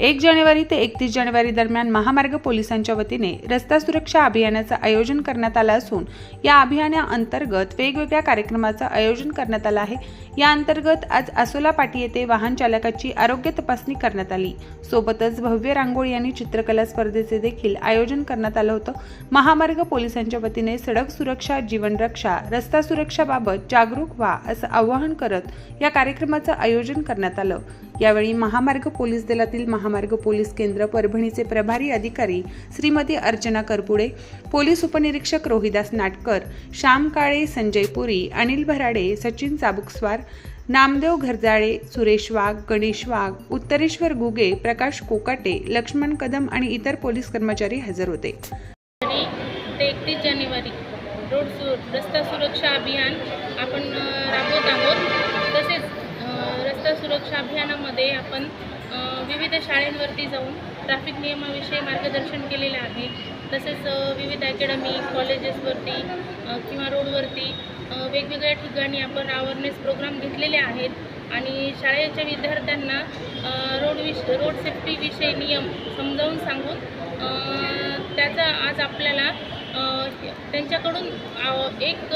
एक जानेवारी ते एकतीस जानेवारी दरम्यान महामार्ग पोलिसांच्या वतीने रस्ता सुरक्षा अभियानाचं आयोजन करण्यात आलं असून या अभियानाअंतर्गत वेगवेगळ्या कार्यक्रमाचं आयोजन करण्यात आलं आहे. या अंतर्गत आज आसोला पाटी येथे वाहन चालकाची आरोग्य तपासणी करण्यात आली. सोबतच भव्य रांगोळी आणि चित्रकला स्पर्धेचे देखील आयोजन करण्यात आलं होतं. महामार्ग पोलिसांच्या वतीने सडक सुरक्षा जीवन रक्षा रस्ता सुरक्षाबाबत जागरूक व्हा असं आवाहन करत या कार्यक्रमाचं आयोजन करण्यात आलं. यावेळी महामार्ग पोलीस दलातील महामार्ग पोलीस केंद्र परभणीचे प्रभारी अधिकारी श्रीमती अर्चना करपुडे पोलीस उपनिरीक्षक रोहिदास नाटकर श्याम काळे संजय पुरी अनिल भराडे सचिन चाबुकस्वार नामदेव घरजाळे सुरेश वाघ गणेश वाघ उत्तरेश्वर गुगे प्रकाश कोकाटे लक्ष्मण कदम आणि इतर पोलीस कर्मचारी हजर होते. ते एकतीस जानेवारी. रोड सु रस्ता सुरक्षा अभियान आपण राबवत आहोत. रस्ता सुरक्षा अभियानामध्ये आपण विविध शाळेंवरती जाऊन ट्रॅफिक नियमाविषयी मार्गदर्शन केलेलं आहे. तसेच विविध अकॅडमी कॉलेजेसवरती किंवा रोडवरती वेगवेगळ्या ठिकाणी आपण अवेअरनेस प्रोग्राम घेतलेले आहेत. आणि शाळेच्या विद्यार्थ्यांना रोड विश रोड सेफ्टीविषयी नियम समजावून सांगून त्याचा आज आपल्याला त्यांच्याकडून एक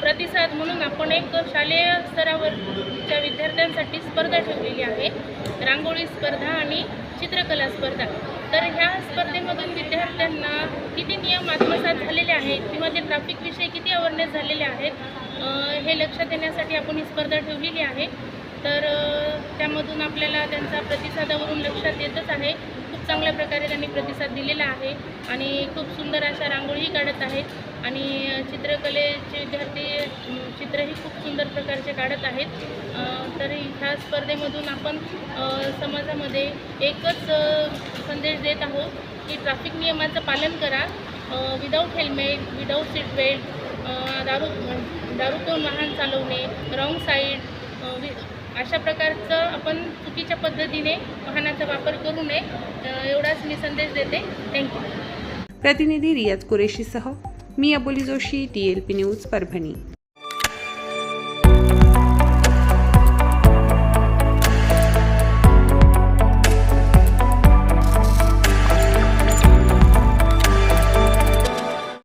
प्रतिसाद म्हणून आपण एक शालेय स्तरावरच्या विद्यार्थ्यांसाठी स्पर्धा ठेवलेली आहे. रांगोळी स्पर्धा आणि चित्रकला स्पर्धा. तर ह्या स्पर्धेमधून विद्यार्थ्यांना किती नियम आत्मसात झालेले आहेत किंवा ते ट्रॅफिकविषयी किती अवेअरनेस झालेले आहेत हे लक्षात येण्यासाठी आपण ही स्पर्धा ठेवलेली आहे. तर त्यामधून आपल्याला त्यांचा प्रतिसादावरून लक्षात येतच आहे. चांगल्या प्रकारे त्यांनी प्रतिसाद दिलेला आहे आणि खूप सुंदर अशा रांगोळीही काढत आहेत आणि चित्रकलेचे विद्यार्थी चित्रही खूप सुंदर प्रकारचे काढत आहेत. तर ह्या स्पर्धेमधून आपण समाजामध्ये एकच संदेश देत आहोत की ट्रॅफिक नियमाचं पालन करा. Without helmet without seat belt दारू दारू पिऊन वाहन चालवणे रॉंग साईड अशा प्रकारचं आपण चुकीच्या पद्धतीने वाहनाचा वापर करू नये. एवढाच मी संदेश देते. थँक्यू प्रतिनिधी रियाज कुरेशीसह मी Aboli Joshi T L P news Parbhani.